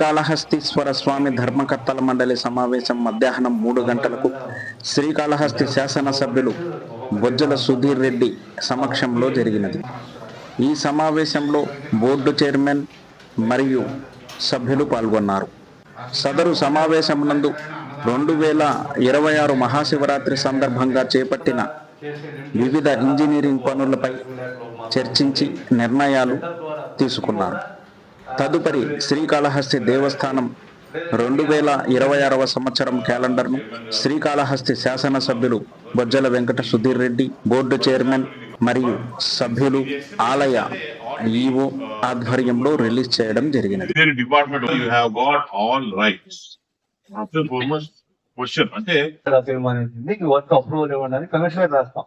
శ్రీకాళహస్తీశ్వర స్వామి ధర్మకర్తల మండలి సమావేశం మధ్యాహ్నం మూడు గంటలకు శ్రీకాళహస్తి శాసనసభ్యులు బొజ్జల సుధీర్ రెడ్డి సమక్షంలో జరిగినది. ఈ సమావేశంలో బోర్డు చైర్మన్ మరియు సభ్యులు పాల్గొన్నారు. సదరు సమావేశం నందు రెండు వేల ఇరవై ఆరు మహాశివరాత్రి సందర్భంగా చేపట్టిన వివిధ ఇంజనీరింగ్ పనులపై చర్చించి నిర్ణయాలు తీసుకున్నారు. తదుపరి శ్రీకాళహస్తి దేవస్థానం రెండు వేల ఇరవై ఆరవ సంవత్సరం క్యాలెండర్ను శ్రీకాళహస్తి శాసనసభ్యులు బొజ్జల వెంకట సుధీర్ రెడ్డి బోర్డు చైర్మన్ మరియు సభ్యులు ఆలయ ఈఓ ఆధ్వర్యంలో రిలీజ్ చేయడం జరిగినది. అంటే తీర్మానించింది ఈ వర్క్ అప్రూవల్ ఇవ్వడానికి కమిషనర్ రాస్తాం.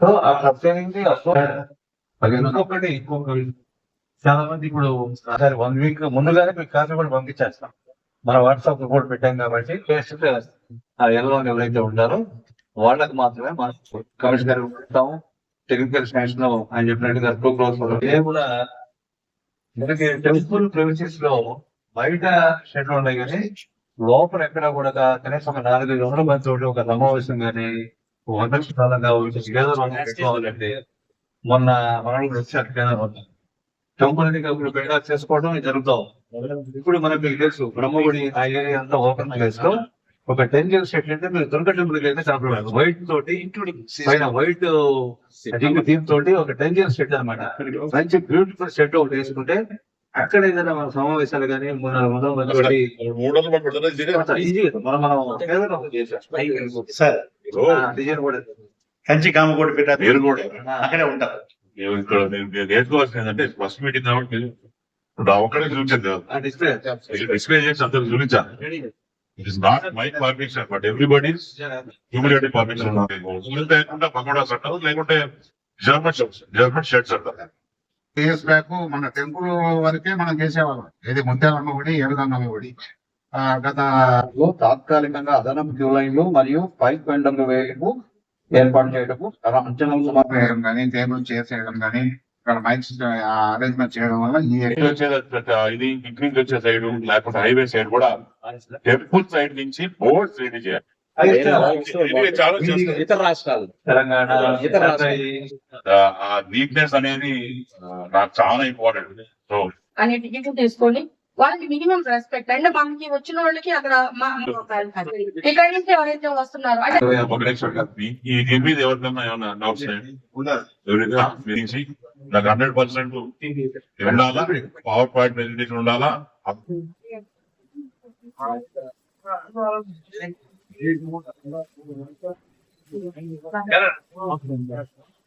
సో ఆ సబ్సిడీ అప్రూవల్ ఇంకొకటి ఇంకొకటి చాలా మంది ఇప్పుడు సరే వన్ వీక్ ముందుగానే మీకు కాపీ కూడా పంపించేస్తాం. మన వాట్సాప్ రిపోర్ట్ పెట్టాం కాబట్టి ఫేస్ ఆ ఎల్లో ఎవరైతే ఉంటారో వాళ్ళకి మాత్రమే మనం కమిషనర్ పెడతాము టెక్నికల్ స్టాండ్స్లో ఆయన చెప్పినట్టుగా టూ క్రోర్స్ కూడా మనకి టెంపుల్ ప్రెమిసెస్లో బయట షెడ్ ఉన్నాయి కానీ లోపల ఎక్కడ కూడా కనీసం ఒక నాలుగు వందల మంది తోటి ఒక సమావేశం కానీ వంద స్థానంగా ఏదో పెట్టుకోవాలంటే మొన్న మనం అక్కడ కేదార్ టెంపుల్ని ఇప్పుడు బిల్డ్ చేసుకోవడం జరుగుతాం. ఇప్పుడు మనకు మీకు తెలుసు బ్రహ్మగుడి ఆ ఏరియా అంతా ఓపెన్ ప్లేస్లో ఒక టెన్ ఇయర్స్ అంటే మీరు దుర్గ టెంపుల్కి అయితే చాలా వైట్ తోటి పైన వైట్ దీని తోటి ఒక టెన్ ఇయర్స్ సెట్ అన్నమాట. మంచి బ్యూటిఫుల్ సెట్ ఒకటి వేసుకుంటే అక్కడ ఏదైనా మన సమావేశాలు కానీ మనం మనం కేవలం ఒకటి చేసేస్తాం. సార్ ఓ, ఆ, డిజైన్ కూడా. కంచి కామకోటి పెట్టారు మీరు కూడా. అక్కడే ఉంటారు. నేను ఇక్కడ నేను నేర్చుకోవాల్సింది ఏంటంటే ఫస్ట్ మీటింగ్ కాబట్టి ఒక్కడే ఆ డిస్ప్లే ఎక్స్ప్లెయిన్ చేసి అందరికి చూపించాను it is not my permission but everybody humility permission లేకుంటే పకోడాస్ అంటారు లేకుంటే జర్మన్ షర్ట్స్ జర్మన్ షర్ట్స్ అంటారు ఇయర్స్ బ్యాక్ మన టెంపుల్ వరకే మనం చేసేవాళ్ళం. ఇది ముత్యాలమ్మ గుడి ఏడుగంగమ్మ గుడి? ఆ, గత తాత్కాలికంగా అదనపు క్యూ లైన్లు మరియు పైప్ వెండర్లు వేయటకు ఏర్పాటు చేయటకు అంచనాలు సుమారు వేయడం కానీ టేబుల్ చైర్స్ వేయడం కానీ ఇక్కడ మైక్స్ అరేంజ్మెంట్ చేయడం వల్ల ఈ ఇది వచ్చే సైడ్ లేకపోతే హైవే సైడ్ కూడా టెంపుల్ సైడ్ నుంచి బోర్డ్స్ రెడీ చేయాలి. ఇది చాలా చేస్తారు. ఇతర రాష్ట్రాలు. తెలంగాణ ఇతర రాష్ట్రాలు. ఆ- ఆ నీట్నెస్ అనేది నాకు చాలా ఇంపార్టెంట్ సో అనే టికెట్ తీసుకొని వాళ్ళకి మినిమం రెస్పెక్ట్ అంటే మనకి వచ్చిన వాళ్ళకి అక్కడ మా- ఇక్కడ నుంచి ఎవరైతే వస్తున్నారో అంటే ఒక నిమిషం ఈ- ఈ దీని మీద ఎవరికైనా ఏమైనా డౌట్స్ ఎవరైనా మీరించి నాకు హండ్రెడ్ పర్సెంట్ ఉండాలా? పవర్ పాయింట్ ప్రెజెంటేషన్ ఉండాలా?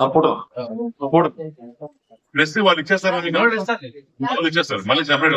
అప్పుడు అప్పుడు ప్లస్ వాళ్ళు ఇచ్చేస్తారు వాళ్ళు ఇచ్చేస్తారు మళ్ళీ సెపరేట్